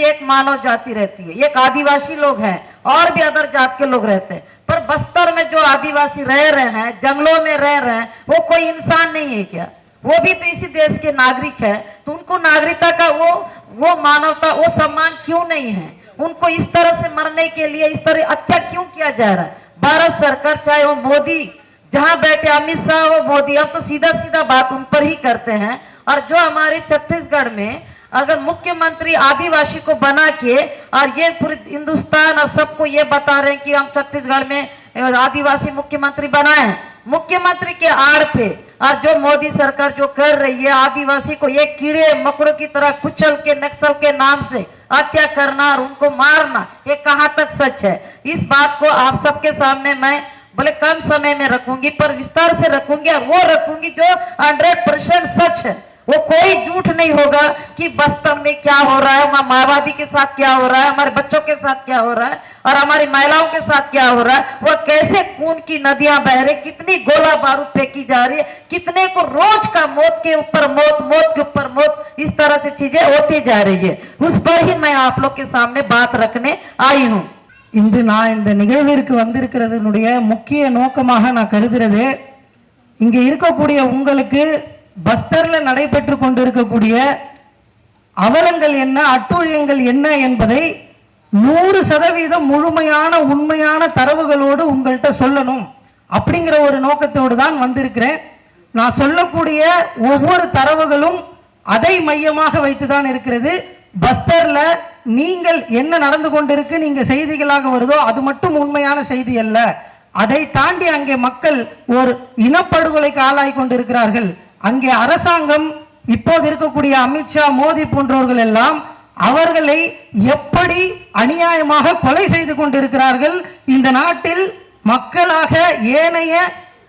भी एक मानव जाति रहती है। एक आदिवासी लोग हैं, और भी अदर जात के लोग रहते हैं। पर बस्तर में जो आदिवासी रह रहे हैं, जंगलों में रह रहे हैं, वो कोई इंसान नहीं है क्या? वो भी तो इसी देश के नागरिक है तो उनको नागरिकता का वो वो मानवता, वो सम्मान क्यों नहीं है? उनको इस तरह से मरने के लिए इस तरह हत्या क्यों किया जा रहा है? भारत सरकार, चाहे वो मोदी, जहाँ बैठे अमित शाह, वो मोदी, अब तो सीधा सीधा बात उन पर ही करते हैं। और जो हमारे छत्तीसगढ़ में अगर मुख्यमंत्री आदिवासी को बना के और ये पूरे हिंदुस्तान और सबको ये बता रहे हैं कि हम छत्तीसगढ़ में आदिवासी मुख्यमंत्री बनाए मुख्यमंत्री के आड़ पे और जो मोदी सरकार जो कर रही है, आदिवासी को ये कीड़े मकड़ों की तरह कुचल के, नक्सल के नाम से हत्या करना और उनको मारना, ये कहाँ तक सच है? इस बात को आप सबके सामने मैं बोले कम समय में रखूँगी, पर विस्तार से रखूँगी और वो रखूँगी जो हंड्रेड परसेंट सच है। वो कोई झूठ नहीं होगा कि बस्तर में क्या हो रहा है वहाँ माओवादी के साथ क्या हो रहा है हमारे बच्चों के साथ क्या हो रहा है और हमारी महिलाओं के साथ क्या हो रहा है वो कैसे खून की नदियां बह रही कितनी गोला बारूद फेंकी जा रही है कितने को रोज का मौत के ऊपर मौत मौत के ऊपर मौत इस तरह से चीजें होती जा रही है उस पर ही मैं आप लोग के सामने बात रखने आई हूँ இன்று நான் இந்த நிகழ்விற்கு வந்திருக்கிறதனுடைய முக்கிய நோக்கமாக நான் கருதுறது இங்க இருக்கக்கூடிய உங்களுக்கு பஸ்தர்ல நடைபெற்று கொண்டிருக்கக்கூடிய அவலங்கள் என்ன அட்டூழியங்கள் என்ன என்பதை நூறு சதவீதம் முழுமையான உண்மையான தரவுகளோடு உங்கள்கிட்ட சொல்லணும் அப்படிங்கிற ஒரு நோக்கத்தோடு தான் வந்திருக்கிறேன். நான் சொல்லக்கூடிய ஒவ்வொரு தரவுகளும் அதை மையமாக வைத்துதான் இருக்கிறது. பஸ்தரில் நீங்கள் என்ன நடந்து கொண்டிருக்கு நீங்க செய்திகளாக வருதோ அது மட்டும் உண்மையான செய்தி அல்ல. அதை தாண்டி அங்கே மக்கள் ஒரு இனப்படுகொலைக்கு ஆளாய் கொண்டிருக்கிறார்கள். அங்கே அரசாங்கம் இப்போது இருக்கக்கூடிய அமித்ஷா மோடி போன்றவர்கள் எல்லாம் அவர்களை எப்படி அநியாயமாக கொலை செய்து கொண்டிருக்கிறார்கள்? இந்த நாட்டில் மக்களாக ஏனைய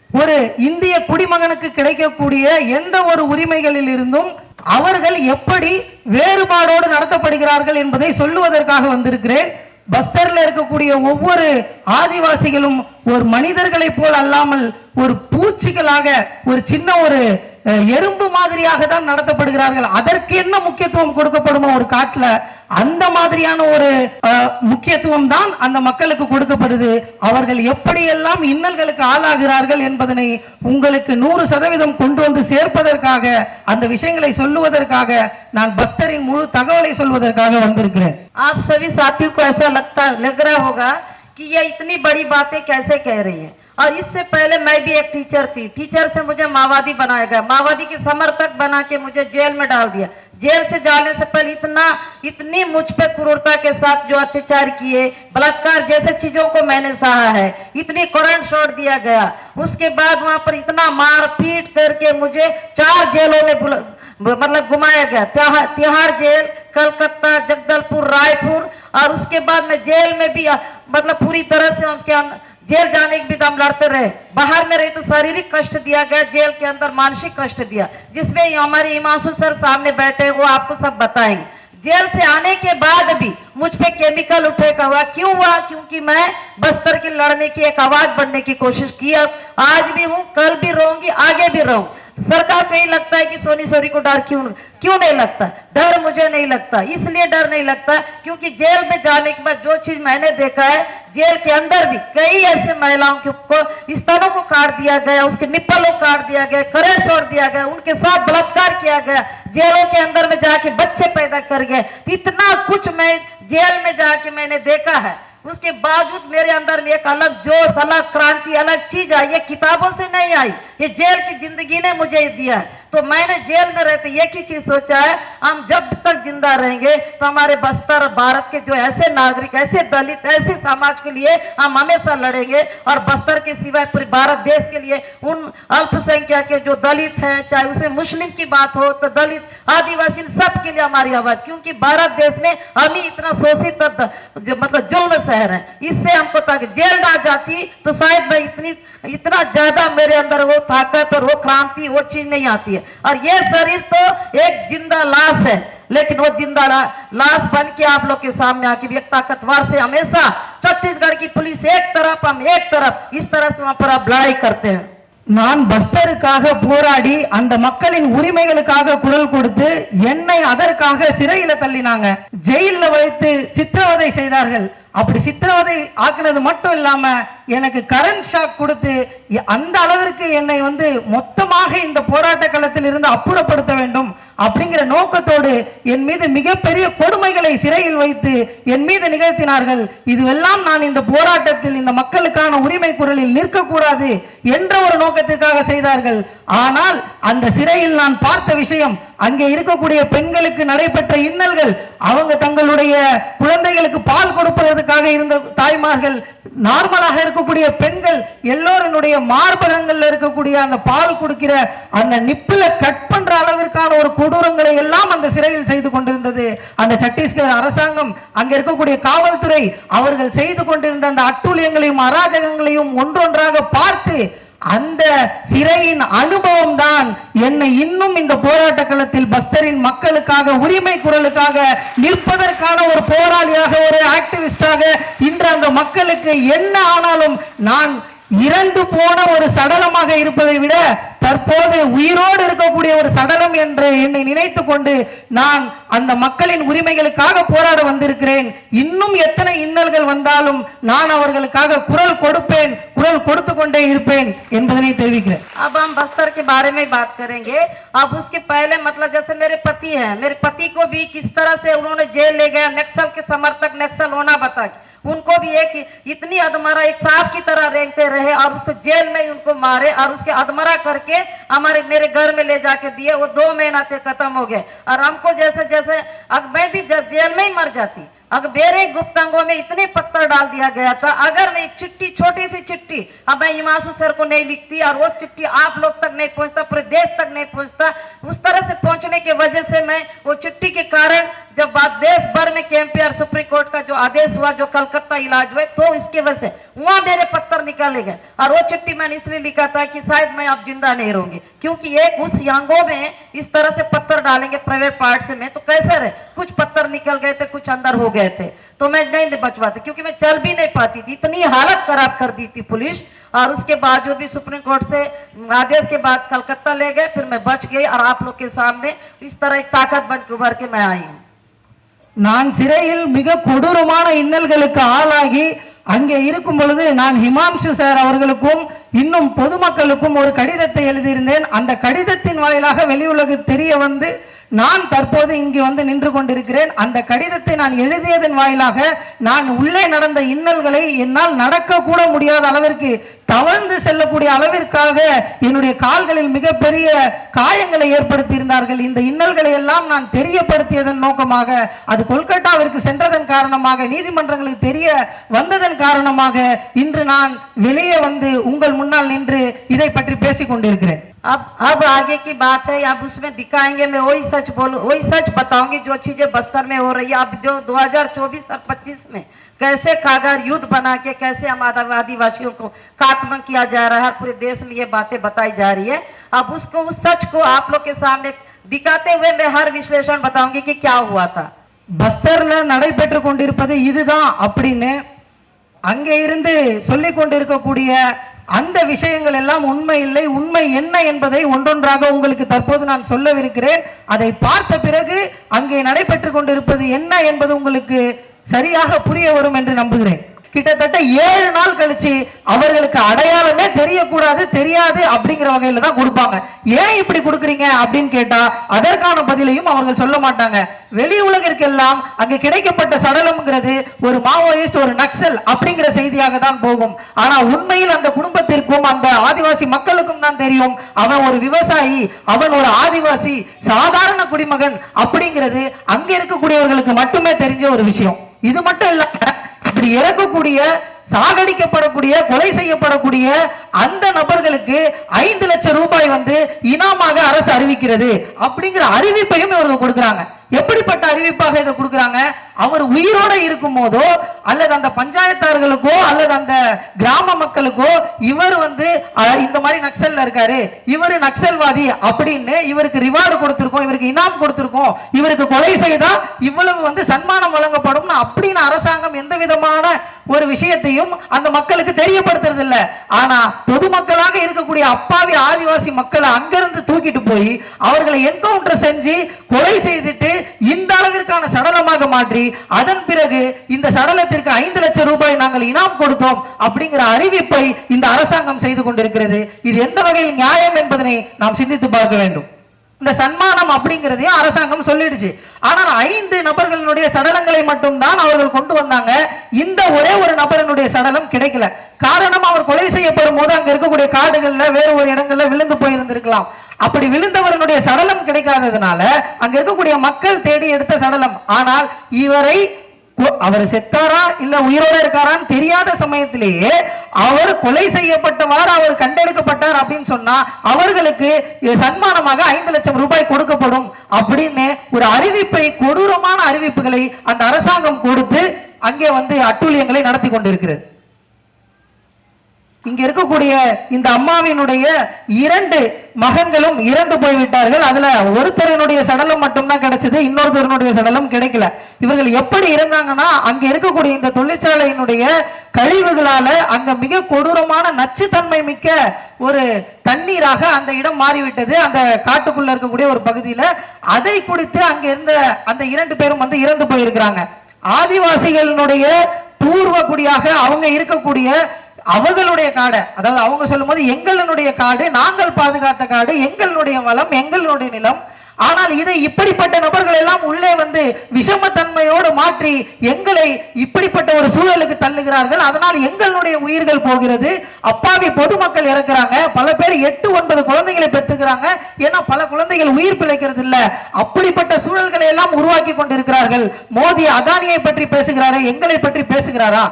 ஒரு இந்திய குடிமகனுக்கு கிடைக்கக்கூடிய எந்த ஒரு உரிமைகளில் இருந்தும் அவர்கள் எப்படி வேறுபாடோடு நடத்தப்படுகிறார்கள் என்பதை சொல்லுவதற்காக வந்திருக்கிறேன். பஸ்தர்ல இருக்கக்கூடிய ஒவ்வொரு ஆதிவாசிகளும் ஒரு மனிதர்களைப் போல் அல்லாமல் ஒரு பூச்சிகளாக ஒரு சின்ன ஒரு எறும்பு மாதிரியாக தான் நடத்தப்படுகிறார்கள் அதற்கு என்ன முக்கியத்துவம் கொடுக்கப்படுமோ ஒரு காட்டுல அந்த மாதிரியான ஒரு அஹ், முக்கியத்துவம் தான் அந்த மக்களுக்கு கொடுக்கப்படுது அவர்கள் எப்படியெல்லாம் இன்னல்களுக்கு ஆளாகிறார்கள் என்பதனை உங்களுக்கு நூறு சதவீதம் கொண்டு வந்து சேர்ப்பதற்காக அந்த விஷயங்களை சொல்லுவதற்காக நான் பஸ்தரின் முழு தகவலை சொல்வதற்காக வந்திருக்கிறேன் आप सभी साथियों को ऐसा लगता लग रहा होगा कि ये इतनी बड़ी बातें कैसे कह रही है और इससे पहले मैं भी एक टीचर थी। टीचर से मुझे माओवादी बनाया गया। माओवादी के समर्थक बना के मुझे जेल में डाल दिया। जेल से जाने से पहले इतना, इतनी मुझ पे क्रूरता के साथ जो अत्याचार किए, बलात्कार जैसे चीज़ों को मैंने सहा है, इतनी करंट छोड़ दिया गया। उसके बाद वहाँ पर इतना मार पीट करके मुझे चार जेलों में मतलब घुमाया गया। तिहाड़ जेल, कलकत्ता, जगदलपुर, रायपुर और उसके बाद में जेल में भी मतलब पूरी तरह से उसके जेल जाने के भी दम लड़ते रहे। बाहर में रहे तो शारीरिक कष्ट दिया गया, जेल के अंदर मानसिक कष्ट दिया। जिसमें हमारे हिमांशु सर सामने बैठे वो आपको सब बताएँगे। जेल से आने के बाद भी मुझ पे केमिकल उठेगा। हुआ क्यों हुआ? क्योंकि मैं बस्तर के लड़ने की एक आवाज़ बनने की कोशिश की। अब आज भी हूँ, कल भी रहूँगी, आगे भी रहूँ। सरकार को यही लगता है कि सोनी सोरी को डर क्यों क्यों नहीं लगता? डर मुझे नहीं लगता। इसलिए डर नहीं लगता, क्योंकि जेल में जाने के बाद जो चीज़ मैंने देखा है, जेल के अंदर भी कई ऐसे महिलाओं के स्तनों को काट दिया गया, उसके निप्पलों काट दिया गया करंट छोड़ दिया गया, उनके साथ बलात्कार किया गया, जेलों के अंदर में जाके बच्चे पैदा कर गए। इतना कुछ मैं जेल में जाके मैंने देखा है। उसके बावजूद मेरे अंदर में एक अलग जोश, अलग क्रांति, अलग चीज़ आई, ये किताबों से नहीं आई। ये जेल की ज़िंदगी ने मुझे दिया है। तो मैंने जेल में रहते एक ही चीज़ सोचा है, हम जब तक ज़िंदा रहेंगे तो हमारे बस्तर भारत के जो ऐसे नागरिक, ऐसे दलित, ऐसे समाज के लिए हम हमेशा लड़ेंगे और बस्तर के सिवाय पूरे भारत देश के लिए उन अल्पसंख्यक के जो दलित हैं, चाहे उसमें मुस्लिम की बात हो तो दलित, आदिवासी सब के लिए हमारी आवाज़, क्योंकि भारत देश में हम ही इतना शोषित मतलब जुल्म शहर है। इससे हमको ताकि जेल ना जाती तो शायद मैं इतनी, इतना ज़्यादा मेरे अंदर वो ताकत और वो क्रांति, वो चीज़ नहीं आती है। और ये शरीर तो एक जिंदा लाश है लेकिन वो जिंदा ला, लाश बन के आप लोग के सामने आके भी एक ताकतवर से हमेशा छत्तीसगढ़ की पुलिस एक तरफ हम एक तरफ इस तरह से वहां पर आप लड़ाई करते हैं நான் பஸ்தருக்காக போராடி அந்த மக்களின் உரிமைகளுக்காக குரல் கொடுத்து என்னை அதற்காக சிறையில தள்ளினாங்க ஜெயில்ல வைத்து சித்திரவதை செய்தார்கள் அப்படி சித்திரவதை ஆக்குனது மட்டும் இல்லாம எனக்கு கரண்ட் ஷாக் கொடுத்து அந்த அளவிற்கு என்னை வந்து மொத்தமாக இந்த போராட்ட களத்தில் இருந்து அப்புறப்படுத்த வேண்டும் அப்படிங்கிற நோக்கத்தோடு என் மீது மிகப்பெரிய கொடுமைகளை சிறையில் வைத்து என் மீது நிகழ்த்தினார்கள். இதுவெல்லாம் நான் இந்த போராட்டத்தில் இந்த மக்களுக்கான உரிமை குரலில் நிற்கக்கூடாது என்ற ஒரு நோக்கத்திற்காக செய்தார்கள். ஆனால் அந்த சிறையில் நான் பார்த்த விஷயம் அங்கே இருக்கக்கூடிய பெண்களுக்கு நடைபெற்ற இன்னல்கள் அவங்க தங்களுடைய குழந்தைகளுக்கு பால் கொடுப்பது கொடுப்பதற்காக இருந்த தாய்மார்கள் நார்மலாக இருக்கக்கூடிய பெண்கள் எல்லோருடைய மார்பகங்கள்ல இருக்கக்கூடிய அந்த பால் கொடுக்கிற அந்த நிப்பில கட் பண்ற அளவிற்கான ஒரு கொடூரங்களை எல்லாம் அந்த சிறையில் செய்து கொண்டிருந்தது. அந்த சத்தீஸ்கர் அரசாங்கம் அங்க இருக்கக்கூடிய காவல்துறை அவர்கள் செய்து கொண்டிருந்த அந்த அட்டூழியங்களையும் அராஜகங்களையும் ஒன்றொன்றாக பார்த்து அந்த சிறையின் அனுபவம் தான் என்னை இன்னும் இந்த போராட்ட களத்தில் பஸ்தரின் மக்களுக்காக உரிமை குரலுக்காக நிற்பதற்கான ஒரு போராளியாக ஒரு ஆக்டிவிஸ்டாக இன்று அந்த மக்களுக்கு என்ன ஆனாலும் நான் இறந்து போன ஒரு சடலமாக இருப்பதை விட தற்போது உயிரோடு இருக்கக்கூடிய ஒரு சடலம் என்று என்னை நினைத்து கொண்டு நான் அந்த மக்களின் உரிமைகளுக்காக போராட வந்திருக்கிறேன் இன்னும் எத்தனை இன்னல்கள் வந்தாலும் நான் அவர்களுக்காக குரல் கொடுப்பேன் குரல் கொடுத்து கொண்டே இருப்பேன் என்பதனை தெரிவிக்கிறேன் अब हम बस्तर के बारे में बात करेंगे अब उसके पहले मतलब जैसे मेरे पति हैं मेरे पति को भी किस तरह से उन्होंने जेल ले गया नक्सल के समर्थक नक्सल होना बता के उनको भी एक इतनी अधमरा एक सांप की तरह रेंगते रहे और उसको जेल में ही उनको मारे और उसके अधमरा करके हमारे, मेरे घर में ले जाके दिए। वो दो महीना के खत्म हो गए। और हमको जैसे जैसे अब मैं भी जेल में ही मर जाती। अगर मेरे गुप्तांगों में इतने पत्थर डाल दिया गया था, अगर मैं चिट्ठी, छोटी सी चिट्ठी, अब मैं हिमांशु सर को नहीं लिखती और वो चिट्ठी आप लोग तक नहीं पहुँचता, पूरे देश तक नहीं पहुँचता, उस तरह से पहुँचने की वजह से मैं वो चिट्ठी के कारण जब बात देश भर में केएमपीआर सुप्रीम कोर्ट का जो आदेश हुआ, जो कलकत्ता इलाज हुए तो इसकी वजह से वहाँ मेरे पत्थर निकाले गए। और वो चिट्ठी मैंने इसलिए लिखा था कि शायद मैं अब ज़िंदा नहीं रहूँगी, क्योंकि एक उस यांगो में इस तरह से पत्थर डालेंगे प्राइवेट पार्ट में तो कैसे रहे? कुछ पत्थर निकल गए थे, कुछ अंदर हो गए थे तो मैं नहीं बच पाती क्योंकि मैं चल भी नहीं पाती थी इतनी हालत खराब कर दी थी पुलिस और उसके बाद जो भी सुप्रीम कोर्ट से आदेश के बाद कलकत्ता ले गए फिर मैं बच गई और आप लोग के सामने इस तरह एक ताकत बन के उभर के मैं आई हूँ நான் சிறையில் மிக கொடூரமான இன்னல்களுக்கு ஆளாகி அங்கே இருக்கும் பொழுது நான் ஹிமாம்சு சார் அவர்களுக்கும் இன்னும் பொதுமக்களுக்கும் ஒரு கடிதத்தை எழுதியிருந்தேன் அந்த கடிதத்தின் வாயிலாக வெளியுலகு தெரிய வந்து நான் தற்போது இங்கு வந்து நின்று கொண்டிருக்கிறேன். அந்த கடிதத்தை நான் எழுதியதன் வாயிலாக நான் உள்ளே நடந்த இன்னல்களை என்னால் நடக்க கூட முடியாத அளவிற்கு தவழ்ந்து செல்லக்கூடிய அளவிற்காக என்னுடைய கால்களில் மிகப்பெரிய காயங்களை ஏற்படுத்தி இருந்தார்கள் இந்த இன்னல்களை எல்லாம் நான் தெரியப்படுத்தியதன் நோக்கமாக அது கொல்கத்தாவிற்கு சென்றதன் காரணமாக நீதிமன்றங்களுக்கு தெரிய வந்ததன் காரணமாக இன்று நான் வெளியே வந்து உங்கள் முன்னால் நின்று இதை பற்றி பேசிக் கொண்டிருக்கிறேன் अब अब आगे की बात है अब उसमें दिखाएंगे मैं वही सच बोलूं वही सच बताऊंगी जो चीजें बस्तर में हो रही है अब जो 2024 और 25 में कैसे कागर युद्ध बना के कैसे हम आदिवा- आदिवासियों को खात्मा किया जा रहा है पूरे देश में ये बातें बताई जा रही है अब उसको उस सच को आप लोग के सामने दिखाते हुए मैं हर विश्लेषण बताऊंगी कि क्या हुआ था பஸ்தர்ல நடைபெற்று கொண்டிருப்பது இதுதான் அப்படின்னு அங்கே இருந்து சொல்லிக் கொண்டிருக்கக்கூடிய அந்த விஷயங்கள் எல்லாம் உண்மை இல்லை உண்மை என்ன என்பதை ஒன்றொன்றாக உங்களுக்கு தற்போது நான் சொல்லவிருக்கிறேன் அதை பார்த்த பிறகு அங்கே நடைபெற்று கொண்டிருப்பது என்ன என்பது உங்களுக்கு சரியாக புரிய வரும் என்று நம்புகிறேன். கிட்டத்தட்ட ஏழு நாள் கழிச்சு அவர்களுக்கு அடையாளமே தெரியக்கூடாது தெரியாது அப்படிங்கிற வகையில தான் கொடுப்பாங்க. ஏன் இப்படி கொடுக்குறீங்க அப்படின்னு கேட்டா அதற்கான பதிலையும் அவர்கள் சொல்ல மாட்டாங்க. வெளி உலகிற்கெல்லாம் அங்கு கிடைக்கப்பட்ட சடலம்ங்கிறது ஒரு மாவோயிஸ்ட் ஒரு நக்சல் அப்படிங்கிற செய்தியாக தான் போகும். ஆனா உண்மையில் அந்த குடும்பத்திற்கும் அந்த ஆதிவாசி மக்களுக்கும் தான் தெரியும். அவன் ஒரு விவசாயி அவன் ஒரு ஆதிவாசி சாதாரண குடிமகன் அப்படிங்கிறது அங்க இருக்கக்கூடியவர்களுக்கு மட்டுமே தெரிஞ்ச ஒரு விஷயம். இது மட்டும் இல்லாம இப்படி இறக்கக்கூடிய சாகடிக்கப்படக்கூடிய கொலை செய்யப்படக்கூடிய அந்த நபர்களுக்கு ஐந்து லட்சம் ரூபாய் வந்து இனாமாக அரசு அறிவிக்கிறது அப்படிங்கிற அறிவிப்பையும் இவர்கள் கொடுக்குறாங்க. எப்படிப்பட்ட அறிவிப்பாக இதை கொடுக்குறாங்க? அவர் உயிரோட இருக்கும் போதோ அல்லது அந்த பஞ்சாயத்தார்களுக்கோ அல்லது அந்த கிராம மக்களுக்கோ இவர் வந்து இந்த மாதிரி நக்சல்ல இருக்காரு இவர் நக்சல்வாதி அப்படின்னு இவருக்கு ரிவார்டு கொடுத்திருக்கோம் இவருக்கு இனாம் கொடுத்திருக்கோம் இவருக்கு கொலை செய்தா இவ்வளவு வந்து சன்மானம் வழங்கப்படும் அப்படின்னு அரசாங்கம் எந்த விதமான ஒரு விஷயத்தையும் அந்த மக்களுக்கு தெரியப்படுத்துறது இல்ல ஆனா பொதுமக்களாக இருக்கக்கூடிய அப்பாவி ஆதிவாசி மக்களை அங்கிருந்து தூக்கிட்டு போய் அவர்களை என்கவுண்டர் செஞ்சு கொலை செய்துட்டு இந்த அளவிற்கான சடலமாக மாற்றி அதன் பிறகு இந்த சடலத்திற்கு ஐந்து லட்சம் ரூபாய் நாங்கள் இனாம் கொடுத்தோம் அப்படிங்கிற அறிவிப்பை இந்த அரசாங்கம் செய்து கொண்டிருக்கிறது. இது எந்த வகையில் நியாயம் என்பதனை நாம் சிந்தித்து பார்க்க வேண்டும். இந்த சன்மானம் அப்படிங்கிறதையும் அரசாங்கம் சொல்லிடுச்சு. ஆனால் ஐந்து நபர்களுடைய சடலங்களை மட்டும்தான் அவர்கள் கொண்டு வந்தாங்க. இந்த ஒரே ஒரு நபரினுடைய சடலம் கிடைக்கல. காரணம் அவர் கொலை செய்யப்படும் போது அங்க இருக்கக்கூடிய காடுகள்ல வேறு ஒரு இடங்கள்ல விழுந்து போயிருந்திருக்கலாம். அப்படி விழுந்தவர்களுடைய சடலம் கிடைக்காததுனால அங்க இருக்கக்கூடிய மக்கள் தேடி எடுத்த சடலம். ஆனால் இவரை அவர் செத்தாரா இல்ல உயிரோட இருக்காரான்னு தெரியாத சமயத்திலேயே அவர் கொலை செய்யப்பட்டவாறு அவர் கண்டெடுக்கப்பட்டார் அப்படின்னு சொன்னா அவர்களுக்கு சன்மானமாக ஐந்து லட்சம் ரூபாய் கொடுக்கப்படும் அப்படின்னு ஒரு அறிவிப்பை கொடூரமான அறிவிப்புகளை அந்த அரசாங்கம் கொடுத்து அங்கே வந்து அட்டூழியங்களை நடத்தி கொண்டிருக்கிறது. இங்க இருக்கக்கூடிய இந்த அம்மாவினுடைய இரண்டு மகன்களும் இறந்து போய்விட்டார்கள். அதுல ஒருத்தரனுடைய சடலம் மட்டும்தான் கிடைச்சது இன்னொருத்தரனுடைய சடலம் கிடைக்கல. இவர்கள் எப்படி இருந்தாங்கன்னா அங்க இருக்கக்கூடிய இந்த தொழிற்சாலையினுடைய கழிவுகளால அங்க மிக கொடூரமான நச்சுத்தன்மை மிக்க ஒரு தண்ணீராக அந்த இடம் மாறிவிட்டது. அந்த காட்டுக்குள்ள இருக்கக்கூடிய ஒரு பகுதியில அதை குடித்து அங்க இருந்த அந்த இரண்டு பேரும் வந்து இறந்து போயிருக்கிறாங்க. ஆதிவாசிகளினுடைய பூர்வ குடியாக அவங்க இருக்கக்கூடிய அவர்களுடைய காடை. அதாவது அவங்க சொல்லும் போது எங்களுடைய காடு நாங்கள் பாதுகாத்த காடு எங்களுடைய வளம் எங்களுடைய நிலம். ஆனால் இதை இப்படிப்பட்ட நபர்கள் எல்லாம் உள்ளே வந்து விஷமத்தன்மையோடு மாற்றி எங்களை இப்படிப்பட்ட ஒரு சூழலுக்கு தள்ளுகிறார்கள். அதனால் எங்களுடைய உயிர்கள் போகிறது. அப்பாவி பொதுமக்கள் இறக்குறாங்க. பல பேர் எட்டு ஒன்பது குழந்தைகளை பெற்றுக்கிறாங்க. ஏன்னா பல குழந்தைகள் உயிர் பிழைக்கிறது இல்ல அப்படிப்பட்ட சூழல்களை எல்லாம் உருவாக்கி கொண்டிருக்கிறார்கள். மோடி அதானியை பற்றி பேசுகிறாரா? எங்களை பற்றி பேசுகிறாரா?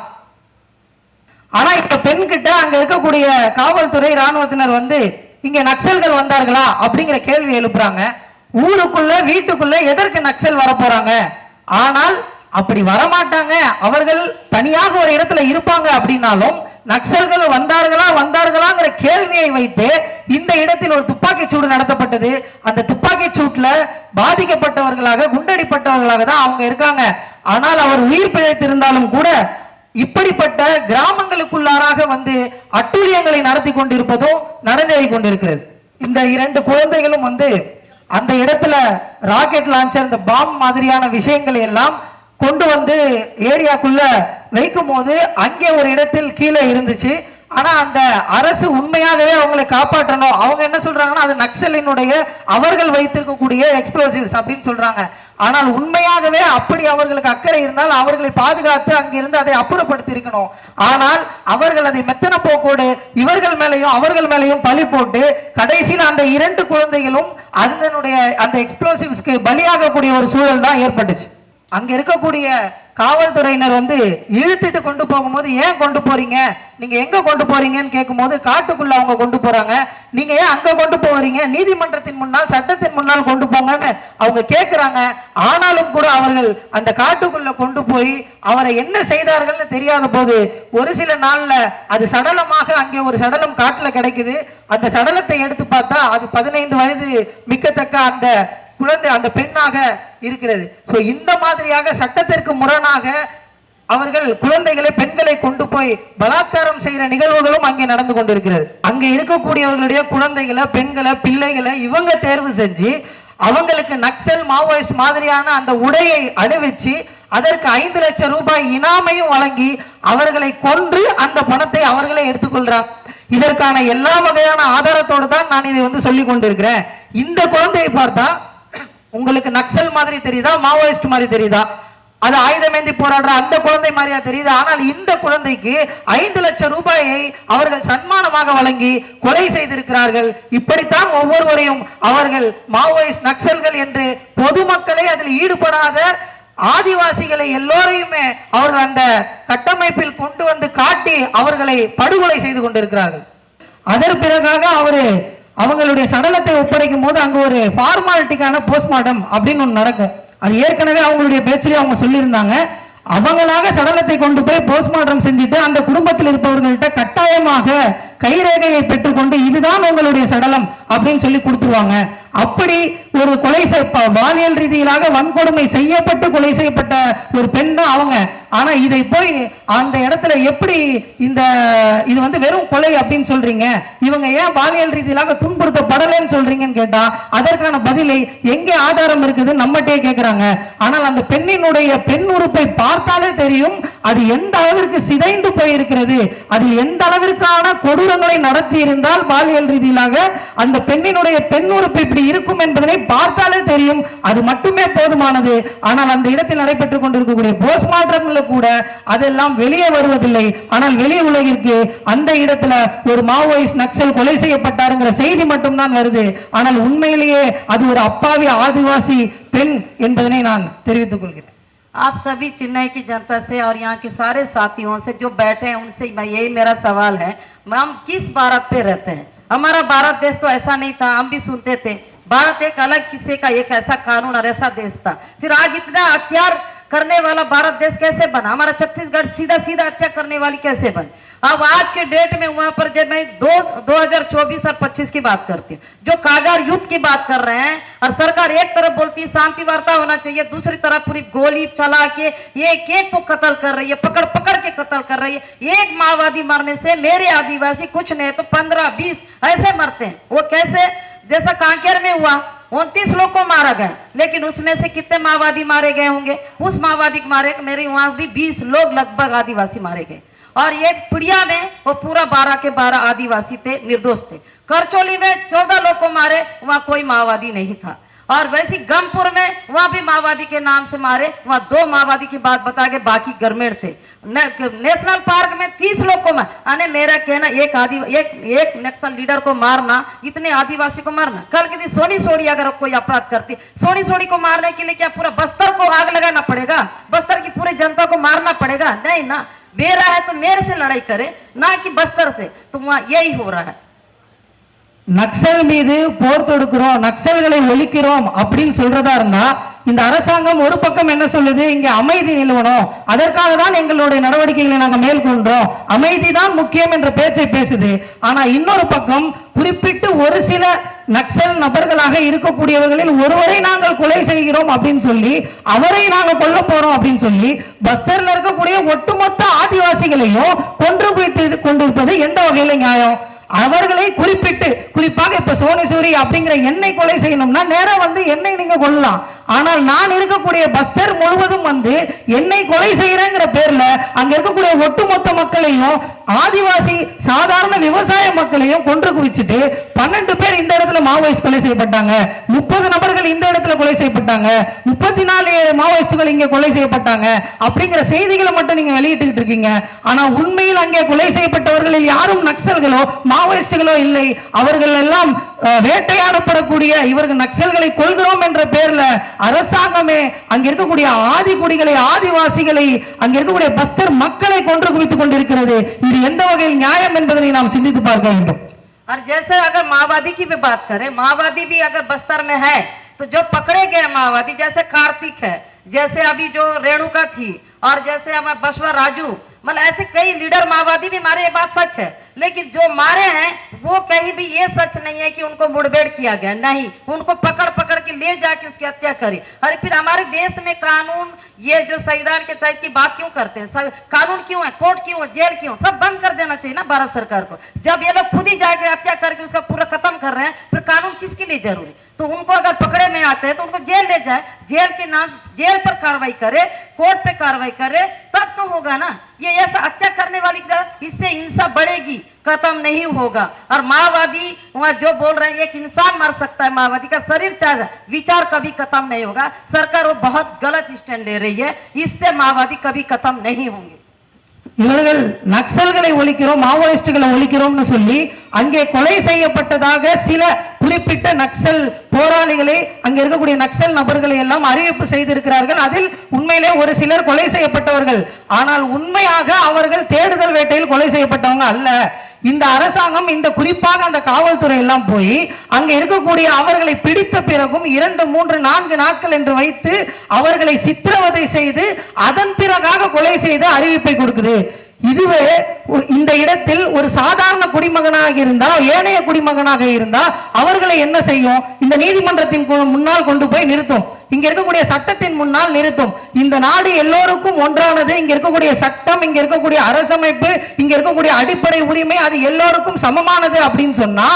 ஆனா இந்த பெண் கிட்ட அங்க இருக்கக்கூடிய காவல்துறை ராணுவத்தினர் வந்து இங்க நக்சல்கள் வந்தார்களா? அப்படிங்கிற கேள்வி எழுப்புறாங்க. ஊருக்குள்ள வீட்டுக்குள்ள எதற்கு நக்சல் வர போறாங்க ஆனால் அப்படி வரமாட்டாங்க. அவர்கள் தனியாக ஒரு இடத்துல இருப்பாங்க அப்படின்னாலும் நக்சல்கள் வந்தார்களா வந்தார்களாங்கிற கேள்வியை வைத்து இந்த இடத்தில் ஒரு துப்பாக்கி சூடு நடத்தப்பட்டது. அந்த துப்பாக்கி சூட்ல பாதிக்கப்பட்டவர்களாக குண்டடிப்பட்டவர்களாக தான் அவங்க இருக்காங்க. ஆனால் அவர் உயிர் பிழைத்திருந்தாலும் கூட இப்படிப்பட்ட கிராமங்களுக்குள்ளாராக வந்து அட்டூழியங்களை நடத்தி கொண்டிருப்பதும் நடந்தேறி கொண்டிருக்கிறது. இந்த இரண்டு குழந்தைகளும் வந்து அந்த இடத்துல ராக்கெட் லான்ச்சர் இந்த பாம் மாதிரியான விஷயங்களை எல்லாம் கொண்டு வந்து ஏரியாக்குள்ள வைக்கும் போது அங்கே ஒரு இடத்தில் கீழே இருந்துச்சு. ஆனா அந்த அரசு உண்மையாகவே அவங்களை காப்பாற்றணும். அவங்க என்ன சொல்றாங்கன்னா அது நக்சலினுடைய அவர்கள் வைத்திருக்கக்கூடிய எக்ஸ்ப்ளோசிவ்ஸ் அப்படின்னு சொல்றாங்க. ஆனால் உண்மையாகவே அப்படி அவர்களுக்கு அக்கறை இருந்தால் அவர்களை பாதுகாத்து அங்கிருந்து அதை அப்புறப்படுத்தி இருக்கணும் ஆனால் அவர்கள் அதை மெத்தன போக்கோடு இவர்கள் மேலையும் அவர்கள் மேலையும் பழி போட்டு கடைசியில் அந்த இரண்டு குழந்தைகளும் அதனுடைய அந்த எக்ஸ்ப்ளோசிவ்ஸ்க்கு பலியாகக்கூடிய ஒரு சூழல் தான் ஏற்பட்டுச்சு. அங்க இருக்கக்கூடிய காவல்துறையினர் வந்து இழுத்துட்டு கொண்டு போகும்போது ஏன் கொண்டு போறீங்க? நீங்க எங்க கொண்டு போறீங்கன்னு கேட்கும்போது காட்டுக்குள்ள அவங்க கொண்டு போறாங்க. நீங்க ஏன் அங்க கொண்டு போறீங்க? நீதிமன்றத்தின் முன்னால் சட்டத்தின் முன்னால் கொண்டு போங்கன்னு அவங்க கேட்கிறாங்க ஆனாலும் கூட அவர்கள் அந்த காட்டுக்குள்ள கொண்டு போய் அவரை என்ன செய்தார்கள்னு தெரியாத போது ஒரு சில நாள்ல அது சடலமாக அங்கே ஒரு சடலம் காட்டுல கிடைக்குது. அந்த சடலத்தை எடுத்து பார்த்தா அது பதினைந்து வயது மிக்கத்தக்க அந்த குழந்தை அந்த பெண்ணாக இருக்கிறது. ஸோ இந்த மாதிரியாக சட்டத்திற்கு முரணாக அவர்கள் குழந்தைகளை பெண்களை கொண்டு போய் பலாத்காரம் செய்கிற நிகழ்வுகளும் அங்கே நடந்து கொண்டிருக்கிறது. அங்கே இருக்கக்கூடியவர்களுடைய குழந்தைகளை பெண்களை பிள்ளைகளை இவங்க தேர்வு செஞ்சு அவங்களுக்கு நக்சல் மாவோயிஸ்ட் மாதிரியான அந்த உடையை அணிவிச்சு அதற்கு ஐந்து லட்சம் ரூபாய் இனாமையும் வழங்கி அவர்களை கொன்று அந்த பணத்தை அவர்களே எடுத்துக்கொள்றார் இதற்கான எல்லா வகையான ஆதாரத்தோடு தான் நான் இதை வந்து சொல்லி கொண்டிருக்கிறேன். இந்த குழந்தையை பார்த்தா உங்களுக்கு நக்சல் மாதிரி தெரியுதா மாவோயிஸ்ட் மாதிரி தெரியுதா? அது ஆயுதமேந்தி போராடுற அந்த குழந்தை மாதிரியா தெரியுது? ஆனால் இந்த குழந்தைக்கு ஐந்து லட்சம் ரூபாயை அவர்கள் சன்மானமாக வழங்கி கொலை செய்திருக்கிறார்கள். இப்படித்தான் ஒவ்வொருவரையும் அவர்கள் மாவோயிஸ்ட் நக்சல்கள் என்று பொதுமக்களை அதில் ஈடுபடாத ஆதிவாசிகளை எல்லோரையுமே அவர்கள் அந்த கட்டமைப்பில் கொண்டு வந்து காட்டி அவர்களை படுகொலை செய்து கொண்டிருக்கிறார்கள். அதன் பிறகாக அவரு அவங்களுடைய சடலத்தை ஒப்படைக்கும் போது அங்கே ஒரு ஃபார்மாலிட்டிக்கான போஸ்ட்மார்ட்டம் அப்படின்னு ஒன்று நடக்கும் அது ஏற்கனவே அவங்களுடைய பேச்சிலே அவங்க சொல்லியிருந்தாங்க. அவங்களாக சடலத்தை கொண்டு போய் போஸ்ட்மார்ட்டம் செஞ்சுட்டு அந்த குடும்பத்தில் இருப்பவர்கள்ட்ட கட்டாயமாக கைரேகையை பெற்றுக்கொண்டு இதுதான் உங்களுடைய சடலம் அப்படின்னு சொல்லி கொடுத்துருவாங்க. அப்படி ஒரு கொலை செய்- பாலியல் ரீதியிலாக வன்கொடுமை செய்யப்பட்டு கொலை செய்யப்பட்ட ஒரு பெண் தான் அவங்க. ஆனா இதை போய் அந்த இடத்துல எப்படி இந்த இது வந்து வெறும் கொலை அப்படின்னு சொல்றீங்க? இவங்க ஏன் பாலியல் ரீதியிலாக துன்புறுத்தப்படலைன்னு சொல்றீங்கன்னு கேட்டா அதற்கான பதிலை எங்கே ஆதாரம் இருக்குது நம்மகிட்டே கேட்கிறாங்க ஆனால் அந்த பெண்ணினுடைய பெண் உறுப்பை பார்த்தாலே தெரியும் அது எந்த அளவிற்கு சிதைந்து போயிருக்கிறது அது எந்த அளவிற்கான கொடூரங்களை நடத்தி இருந்தால் பாலியல் ரீதியிலாக அந்த பெண்ணினுடைய பெண் உறுப்பு இப்படி இருக்கும் என்பதனை பார்த்தாலே தெரியும் அது மட்டுமே போதுமானது. ஆனால் அந்த இடத்தில் நடைபெற்றுக் கொண்டிருக்கக்கூடிய போஸ்ட்மார்ட்டம்ல கூட அதெல்லாம் வெளியே வருவதில்லை ஆனால் வெளி உலகிற்கு அந்த இடத்துல ஒரு மாவோயிஸ்ட் நக்சல் கொலை செய்யப்பட்டாருங்கிற செய்தி மட்டும்தான் வருது ஆனால் உண்மையிலேயே அது ஒரு அப்பாவி ஆதிவாசி பெண் என்பதனை நான் தெரிவித்துக் கொள்கிறேன் आप सभी चेन्नई की जनता से और यहाँ के सारे साथियों से जो बैठे हैं उनसे मैं यही मेरा सवाल है हम किस भारत पे रहते हैं हमारा भारत देश तो ऐसा नहीं था हम भी सुनते थे भारत एक अलग किस्से का एक ऐसा कानून और ऐसा देश था फिर आज इतना हथियार करने वाला भारत देश कैसे बना? हमारा छत्तीसगढ़ सीधा सीधा हत्या करने वाली कैसे बनी? अब आज के डेट में वहाँ पर जब मैं दो 2024 और 25 की बात करती हूँ, जो कागार युद्ध की बात कर रहे हैं, और सरकार एक तरफ़ बोलती है, शांति वार्ता होना चाहिए, दूसरी तरफ़ पूरी गोली चला के एक एक को कत्ल कर रही है, पकड़ पकड़ के कत्ल कर रही है। एक माओवादी मरने से मेरे आदिवासी कुछ नहीं तो पंद्रह, बीस ऐसे मरते हैं। वो कैसे? जैसा कांकेर में हुआ, उनतीस लोग को मारा गया। लेकिन उसमें से कितने माओवादी मारे गए होंगे? उस माओवादी मारे, मेरे वहाँ भी बीस लोग लगभग आदिवासी मारे गए। और एक पुड़िया में, वो पूरा बारह के बारह आदिवासी थे, निर्दोष थे। करचोली में चौदह लोग को मारे, वहाँ कोई माओवादी नहीं था। और वैसी गमपुर में वहाँ भी माओवादी के नाम से मारे वहाँ दो माओवादी की बात बता के बाकी ग्रामीण थे। ने, नेशनल पार्क में तीस लोग को मार मेरा कहना एक आदि एक एक नक्सल लीडर को मारना इतने आदिवासी को मारना। कल के दिन सोनी सोड़ी अगर कोई अपराध करती सोनी सोड़ी को मारने के लिए क्या पूरा बस्तर को आग लगाना पड़ेगा? बस्तर की पूरी जनता को मारना पड़ेगा? नहीं ना। मेरा है तो मेरे से लड़ाई करे ना कि बस्तर से। तो वहाँ यही हो रहा है। நக்சல் மீது போர் தொடுக்கிறோம் நக்சல்களை ஒழிக்கிறோம் அப்படின்னு சொல்றதா இருந்தா இந்த அரசாங்கம் ஒரு பக்கம் என்ன சொல்லுது? இங்க அமைதி நிலவணும். அதற்காக தான் எங்களுடைய நடவடிக்கைகளை நாங்கள் மேற்கொண்டோம். அமைதி தான் முக்கியம் என்ற பேச்சை பேசுது. ஆனா இன்னொரு பக்கம் குறிப்பிட்டு ஒரு சில நக்சல் நபர்களாக இருக்கக்கூடியவர்களில் ஒருவரை நாங்கள் கொலை செய்கிறோம் அப்படின்னு சொல்லி அவரை நாங்கள் கொல்ல போறோம் அப்படின்னு சொல்லி பஸ்தர்ல இருக்கக்கூடிய ஒட்டுமொத்த ஆதிவாசிகளையும் கொன்று குவித்து கொண்டிருப்பது எந்த வகையில நியாயம்? அவர்களை குறிப்பிட்டு குறிப்பாக இப்ப சோனேஸ்வரி அப்படிங்கிற எண்ணெய் கொலை செய்யணும்னா நேரா வந்து எண்ணெய் நீங்க கொள்ளலாம் ஆனால் நான் இருக்கக்கூடிய பஸ்தர் முழுவதும் வந்து என்னை கொலை செய்யறேங்கிற பேர்ல அங்க இருக்கக்கூடிய ஒட்டுமொத்த மக்களையும் ஆதிவாசி சாதாரண விவசாய மக்களையும் கொன்று குவிச்சுட்டு பன்னெண்டு பேர் இந்த இடத்துல மாவோயிஸ்ட் கொலை செய்யப்பட்டாங்க. முப்பது நபர்கள் இந்த இடத்துல கொலை செய்யப்பட்டாங்க. முப்பத்தி நாலு மாவோயிஸ்டுகள் இங்க கொலை செய்யப்பட்டாங்க. அப்படிங்கிற செய்திகளை மட்டும் நீங்க வெளியிட்டு இருக்கீங்க. ஆனா உண்மையில் அங்கே கொலை செய்யப்பட்டவர்களில் யாரும் நக்சல்களோ மாவோயிஸ்டுகளோ இல்லை. அவர்கள் எல்லாம் வேட்டையாடப்படக்கூடிய இவர்கள் நக்சல்களை கொள்கிறோம் என்ற பேர்ல அரசாங்கமே அங்க இருக்கக்கூடிய ஆதி குடிகளை ஆதிவாசிகளை அங்க இருக்கக்கூடிய பஸ்தர் மக்களை கொன்று குவித்துக் கொண்டிருக்கிறது. இது எந்த வகையில் நியாயம் என்பதனை நாம் சிந்தித்து பார்க்க வேண்டும் और जैसे अगर माओवादी की भी बात करें माओवादी भी अगर बस्तर में है तो जो पकड़े गए माओवादी जैसे कार्तिक है जैसे अभी जो रेणुका थी और जैसे हमारे बसवा राजू मतलब ऐसे कई लीडर माओवादी भी मारे ये बात सच है लेकिन जो मारे हैं, वो कहीं भी ये सच नहीं है कि उनको मुठभेड़ किया गया। नहीं, उनको पकड़ पकड़ के ले जाके उसकी हत्या करी। अरे फिर हमारे देश में कानून, ये जो संविधान के तहत की बात क्यों करते हैं? कानून क्यों है? कोर्ट क्यों है? जेल क्यों? सब बंद कर देना चाहिए ना भारत सरकार को। जब ये लोग खुद ही जाके हत्या करके उसका पूरा खत्म कर रहे हैं, फिर कानून किसके लिए ज़रूरी? तो उनको अगर पकड़े में आते हैं तो उनको जेल ले जाए। जेल के नाम, जेल पर कार्रवाई करे, कोर्ट पे कार्रवाई करे, तब तो होगा ना। ये ऐसा हत्या करने वाली इससे हिंसा बढ़ेगी, खत्म नहीं होगा। और माओवादी, वहाँ जो बोल रहे हैं, एक इंसान मर सकता है, माओवादी का शरीर चाहे, विचार कभी खत्म नहीं होगा। सरकार वो बहुत गलत स्टैंड ले रही है, इससे माओवादी कभी खत्म नहीं होंगे। இவர்கள் நக்சல்களை ஒழிக்கிறோம் மாவோயிஸ்டுகளை ஒழிக்கிறோம்னு சொல்லி அங்கே கொலை செய்யப்பட்டதாக சில குறிப்பிட்ட நக்சல் போராளிகளை அங்கே இருக்கக்கூடிய நக்சல் நபர்களை எல்லாம் அறிவிப்பு செய்திருக்கிறார்கள். அதில் உண்மையிலே ஒரு சிலர் கொலை செய்யப்பட்டவர்கள். ஆனால் உண்மையாக அவர்கள் தேடுதல் வேட்டையில் கொலை செய்யப்பட்டவங்க அல்ல. இந்த அரசாங்கம் இந்த குறிப்பாக அந்த காவல்துறை எல்லாம் போய் அங்க இருக்கக்கூடிய அவர்களை பிடித்த பிறகும் இரண்டு மூன்று நான்கு நாட்கள் என்று வைத்து அவர்களை சித்திரவதை செய்து அதன் பிறகாக கொலை செய்து அறிவிப்பை கொடுக்குது. இதுவே இந்த இடத்தில் ஒரு சாதாரண குடிமகனாக இருந்தா ஏனைய குடிமகனாக இருந்தா அவர்களை என்ன செய்யும்? இந்த நீதிமன்றத்தின் முன்னால் கொண்டு போய் நிறுத்தும். இங்க இருக்கக்கூடிய சட்டத்தின் முன்னால் நிறுத்தும். இந்த நாடு எல்லோருக்கும் ஒன்றானது. இங்க இருக்கக்கூடிய சட்டம் இங்க இருக்கக்கூடிய அரசமைப்பு இங்க இருக்கக்கூடிய அடிப்படை உரிமை அது எல்லோருக்கும் சமமானது அப்படின்னு சொன்னா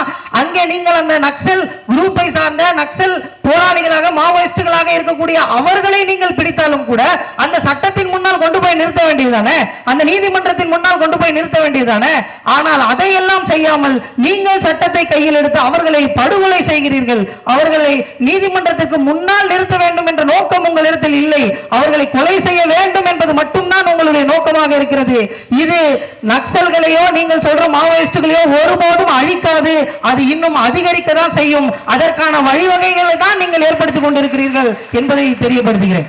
அங்கே நீங்கள் அந்த நக்சல் குரூப்பை சார்ந்த நக்சல் போராளிகளாக மாவோயிஸ்டுகளாக இருக்கக்கூடிய அவர்களை நீங்கள் பிடித்தாலும் கூட அந்த சட்டத்தின் முன்னால் கொண்டு போய் நிறுத்த வேண்டியதுதானே? அந்த நீதிமன்றத்தின் முன்னால் கொண்டு போய் நிறுத்த வேண்டியதுதானே? ஆனால் அதையெல்லாம் செய்யாமல் நீங்கள் சட்டத்தை கையில் எடுத்து அவர்களை படுகொலை செய்கிறீர்கள். அவர்களை நீதிமன்றத்துக்கு முன்னால் நிறுத்த வேண்டும் என்ற நோக்கம் உங்களிடத்தில் இல்லை அவர்களை கொலை செய்ய வேண்டும் என்பது மட்டும்தான் உங்களுடைய நோக்கமாக இருக்கிறது இது நக்சல்களையோ நீங்கள் சொல்ற மாவோயிஸ்டுகளையோ ஒருபோதும் அழிக்காது அது இன்னும் அதிகரிக்க தான் செய்யும் அதற்கான வழிவகைகளை தான் நீங்கள் ஏற்படுத்திக் கொண்டிருக்கிறீர்கள் என்பதை தெரியப்படுத்துகிறேன்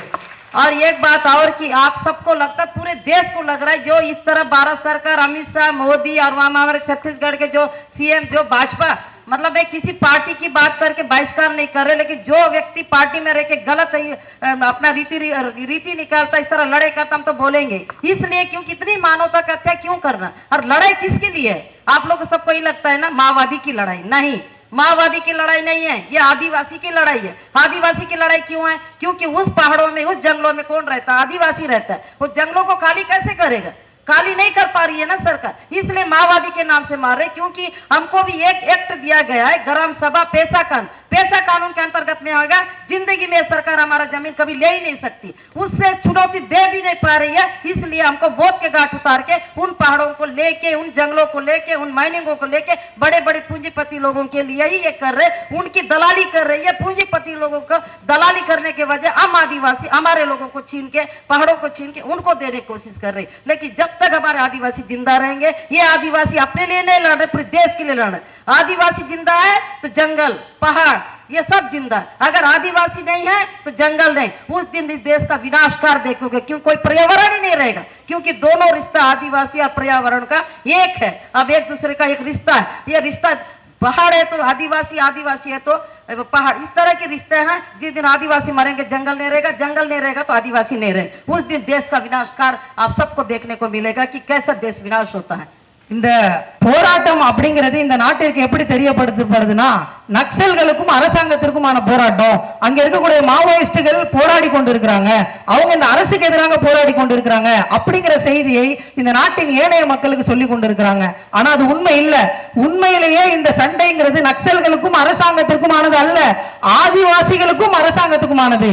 और एक बात और कि आप सबको लगता है पूरे देश को लग रहा है जो इस तरह भारत सरकार अमित शाह मोदी और वहाँ हमारे छत्तीसगढ़ के जो सीएम जो भाजपा मतलब है किसी पार्टी की बात करके बहिष्कार नहीं कर रहे, लेकिन जो व्यक्ति पार्टी में रह के गलत अपना रीति रीति निकालता, इस तरह लड़ाई करता हम तो बोलेंगे। इसलिए क्योंकि इतनी मानवता का हत्या क्यों करना? और लड़ाई किसके लिए है? आप लोग सबको ही लगता है ना, माओवादी की लड़ाई। नहीं, माओवादी की लड़ाई नहीं है, ये आदिवासी की लड़ाई है। आदिवासी की लड़ाई क्यों है? क्योंकि उस पहाड़ों में, उस जंगलों में कौन रहता है? आदिवासी रहता है। वो जंगलों को खाली कैसे करेगा? खाली नहीं कर पा रही है ना सरकार इसलिए माओवादी के नाम से मार रहे क्योंकि हमको भी एक एक्ट दिया गया है, ग्राम सभा पैसा कानून पैसा कानून के अंतर्गत में होगा, ज़िंदगी में सरकार हमारा ज़मीन कभी ले ही नहीं सकती। उससे चुनौती दे भी नहीं पा रही है, इसलिए हमको मौत के घाट उतार के, उन पहाड़ों को लेके, उन जंगलों को लेके, उन माइनिंगों को लेके बड़े बड़े पूंजीपति लोगों के लिए ही ये कर रहे, उनकी दलाली कर रही है। पूंजीपति लोगों को दलाली करने के वजह हम आदिवासी, हमारे लोगों को छीन के, पहाड़ों को छीन के, उनको देने की कोशिश कर रही। लेकिन जब तक हमारे आदिवासी ज़िंदा रहेंगे, ये आदिवासी अपने लिए नहीं लड़ रहे, पूरे देश के लिए लड़ रहे। आदिवासी ज़िंदा है तो जंगल, पहाड़ ये सब ज़िंदा अगर आदिवासी नहीं है तो जंगल नहीं। उस दिन इस देश का विनाशकार देखोगे, क्यों? कोई पर्यावरण ही नहीं रहेगा। क्योंकि दोनों रिश्ता आदिवासी और पर्यावरण का एक है। अब एक दूसरे का एक रिश्ता है। ये रिश्ता पहाड़ है तो आदिवासी आदिवासी है तो पहाड़। इस तरह के रिश्ते हैं, जिस दिन आदिवासी मरेंगे, जंगल नहीं रहेगा। जंगल नहीं रहेगा तो आदिवासी नहीं रहेगा उस दिन देश का विनाशकार आप सबको देखने को मिलेगा कि कैसा देश विनाश होता है। இந்த போராட்டம் அப்படிங்கிறது இந்த நாட்டிற்கு எப்படி தெரியப்படுத்தப்படுதுன்னா நக்சல்களுக்கும் அரசாங்கத்திற்குமான போராட்டம். அங்க இருக்கக்கூடிய மாவோயிஸ்டுகள் போராடி கொண்டிருக்கிறாங்க. அவங்க இந்த அரசுக்கு எதிராக போராடி கொண்டிருக்கிறாங்க அப்படிங்கிற செய்தியை இந்த நாட்டின் ஏனைய மக்களுக்கு சொல்லி கொண்டிருக்கிறாங்க. ஆனா அது உண்மை இல்ல. உண்மையிலேயே இந்த சண்டைங்கிறது நக்சல்களுக்கும் அரசாங்கத்திற்குமானது அல்ல. ஆதிவாசிகளுக்கும் அரசாங்கத்துக்குமானது.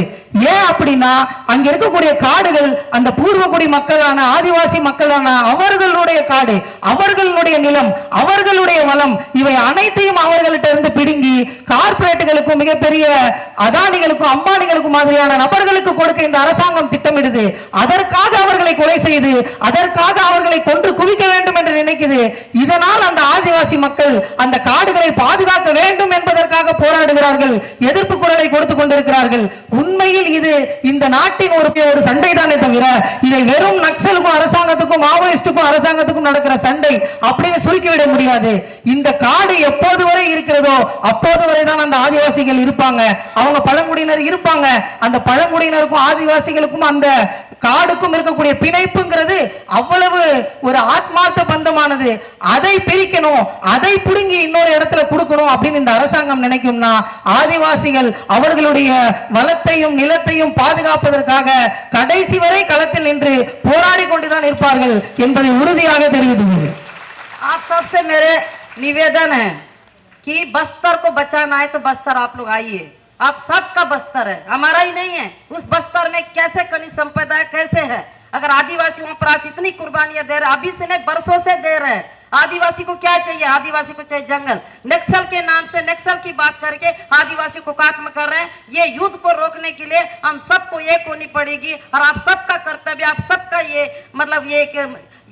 ஏன் அப்படின்னா அங்க இருக்கக்கூடிய காடுகள் அந்த பூர்வகுடி மக்களான ஆதிவாசி மக்களான அவர்களுடைய காடு. அவ அவர்களுடைய நிலம் அவர்களுடைய வளம் இவை அனைத்தையும் அவர்கள்ட்ட இருந்து பிடுங்கி கார்பரேட்டுகளுக்கும் மிகப்பெரிய அதானிகளுக்கும் அம்பானிகளுக்கும் மாதிரியான நபர்களுக்கு கொடுக்க இந்த அரசாங்கம் திட்டமிடுது. அதற்காக அவர்களை கொலை செய்து அதற்காக அவர்களை கொன்று குவிக்க வேண்டும் என்று நினைக்குது. இதனால் அந்த ஆதிவாசி மக்கள் அந்த காடுகளை பாதுகாக்க வேண்டும் என்பதற்காக போராடுகிறார்கள் எதிர்ப்பு குரலை கொடுத்து கொண்டிருக்கிறார்கள். உண்மையில் இது இந்த நாட்டின் ஒரு ஒரு சண்டை தானே தவிர இதை வெறும் நக்சலுக்கும் அரசாங்கத்துக்கும் மாவோயிஸ்டுக்கும் அரசாங்கத்துக்கும் நடக்கிற சண்டை. அப்படின்னு சுருக்கிவிட முடியாது. இந்த காடு எப்போது வரை இருக்கிறதோ அப்போது வரை தான் அந்த ஆதிவாசிகள் இருப்பாங்க. அவங்க பழங்குடியினர் இருப்பாங்க. அந்த பழங்குடியினருக்கும் ஆதிவாசிகளுக்கும் அந்த காடுக்கும் இருக்கக்கூடிய பிணைப்புங்கிறது அவ்வளவு ஒரு ஆத்மார்த்த பந்தமானது. அதை பிரிக்கணும் அதை புடுங்கி இன்னொரு இடத்துல கொடுக்கணும் அப்படின்னு இந்த அரசாங்கம் நினைக்கும்னா ஆதிவாசிகள் அவர்களுடைய வளத்தையும் நிலத்தையும் பாதுகாப்பதற்காக கடைசி வரை களத்தில் நின்று போராடி கொண்டுதான் இருப்பார்கள் என்பதை உறுதியாக தெரிவித்துக் आप सबसे मेरे निवेदन है कि बस्तर को बचाना है तो बस्तर आप लोग आइए। आप सबका बस्तर है, हमारा ही नहीं है। उस बस्तर में कैसे कनी संपदा कैसे है? अगर आदिवासी वहाँ पर आज इतनी कुर्बानियाँ दे रहे अभी से नहीं, बरसों से दे रहे हैं। आदिवासी को क्या चाहिए? आदिवासी को चाहिए जंगल। नक्सल के नाम से नक्सल की बात करके आदिवासी को खत्म कर रहे हैं। ये युद्ध को रोकने के लिए हम सबको एक होनी पड़ेगी और आप सबका कर्तव्य, आप सबका ये मतलब ये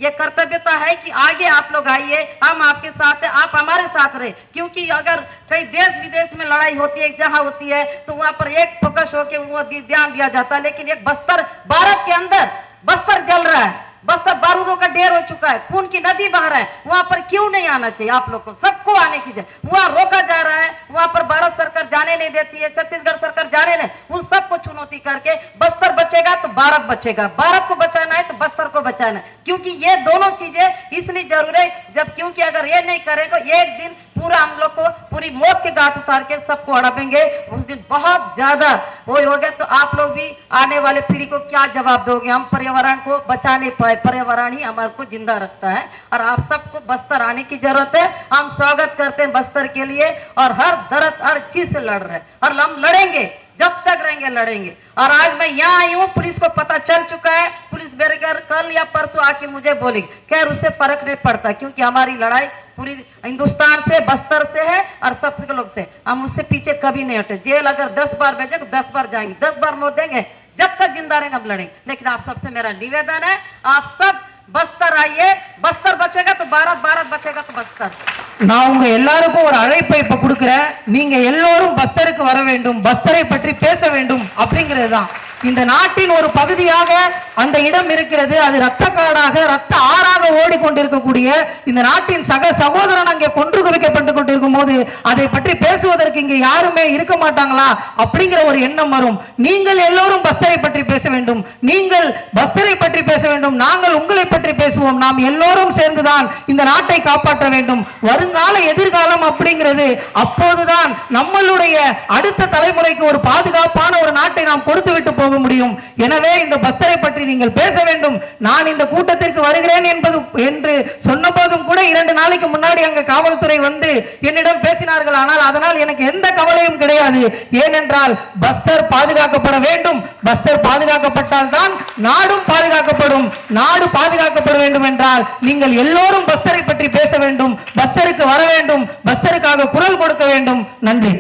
ये कर्तव्यता है कि आगे आप लोग आइए, हम आपके साथ हैं, आप हमारे साथ रहे। क्योंकि अगर कई देश विदेश में लड़ाई होती है जहाँ होती है तो वहाँ पर एक फोकस होकर वो ध्यान दिया जाता है। लेकिन एक बस्तर, भारत के अंदर बस्तर जल रहा है। बस्तर बारूद का ढेर हो चुका है, खून की नदी बह रहा है, वहाँ पर क्यों नहीं आना चाहिए आप लोग को? सबको आने की ज़रूरत वहाँ रोका जा रहा है, वहाँ पर भारत सरकार जाने नहीं देती है, छत्तीसगढ़ सरकार जाने नहीं, उन सबको चुनौती करके बस्तर बचेगा तो भारत बचेगा। भारत को बचाना है तो बस्तर को बचाना है, क्योंकि ये दोनों चीज़ें इसलिए ज़रूरी है, जब क्योंकि अगर ये नहीं करेगा, एक दिन पूरा हम लोग को पूरी मौत के घाट उतार के सबको अड़पेंगे उस दिन बहुत ज़्यादा वो हो गया। तो आप लोग भी आने वाले पीढ़ी को क्या जवाब दोगे? हम पर्यावरण को बचा नहीं पाए। पर्यावरण ही हमारे को ज़िंदा रखता है। और आप सबको बस्तर आने की ज़रूरत है। हम स्वागत करते हैं बस्तर के लिए। और हर दर्द, हर चीज़ से लड़ रहे और हम लड़ेंगे। जब तक रहेंगे, लड़ेंगे। और आज मैं यहाँ आई हूँ। पुलिस को पता चल चुका है। पुलिस मेरे घर कल या परसों आके मुझे बोलेगी। खैर, उससे फ़र्क नहीं पड़ता क्योंकि हमारी लड़ाई पूरी हिंदुस्तान से बस्तर से है और सबसे लोग से हम उससे पीछे कभी नहीं हटे जेल अगर दस बार भेजे तो दस बार जाएंगे दस बार मौत देंगे जब तक जिंदा रहेंगे हम लड़ेंगे लेकिन आप सबसे मेरा निवेदन है आप सब बस्तर आइए बस्तर बचेगा तो भारत भारत बचेगा तो बस्तर நான் உங்க எல்லாருக்கும் ஒரு அழைப்பை இப்ப கொடுக்கிறேன் நீங்க எல்லோரும் பஸ்தருக்கு வர வேண்டும் பஸ்தரை பற்றி பேச வேண்டும் அப்படிங்கிறது தான் இந்த நாட்டின் ஒரு பகுதியாக அந்த இடம் இருக்கிறது. அது ரத்த காடாக ரத்த ஆறாக ஓடிக்கொண்டிருக்கக்கூடிய இந்த நாட்டின் சக சகோதரன் அங்கே கொன்று குவிக்கப்பட்டு கொண்டிருக்கும் போது அதை பற்றி பேசுவதற்கு இங்க யாருமே இருக்க மாட்டாங்களா? அப்படிங்கிற ஒரு எண்ணம் வரும். நீங்கள் எல்லோரும் பஸ்தரை பற்றி பேச வேண்டும். நீங்கள் பஸ்தரை பற்றி பேச வேண்டும். நாங்கள் உங்களை பற்றி பேசுவோம். நாம் எல்லோரும் சேர்ந்துதான் இந்த நாட்டை காப்பாற்ற வேண்டும். வருங்கால எதிர்காலம் அப்படிங்கிறது அப்போதுதான் நம்மளுடைய அடுத்த தலைமுறைக்கு ஒரு பாதுகாப்பான ஒரு நாட்டை நாம் கொடுத்து விட்டு போக முடியும். எனவே இந்த பஸ்தரை பற்றி நீங்கள் பேச வேண்டும். நான் இந்த கூட்டத்திற்கு வருகிறேன் என்பது என்று சொன்னபோதும் கூட இரண்டு நாளைக்கு முன்னாடி அங்கு காவல்துறை வந்து என்னிடம் பேசினார்கள். ஆனால் அதனால் எனக்கு எந்த கவலையும் கிடையாது. ஏனென்றால் பஸ்தர் பாதுகாக்கப்பட வேண்டும். பஸ்தர் பாதுகாக்கப்பட்டால் தான் நாடும் பாதுகாக்கப்படும். நாடு பாதுகாக்கப்பட வேண்டும் என்றால் நீங்கள் எல்லோரும் பஸ்தரை பற்றி பேச வேண்டும். பஸ்தருக்கு வர வேண்டும். பஸ்தருக்காக குரல் கொடுக்க வேண்டும். நன்றி.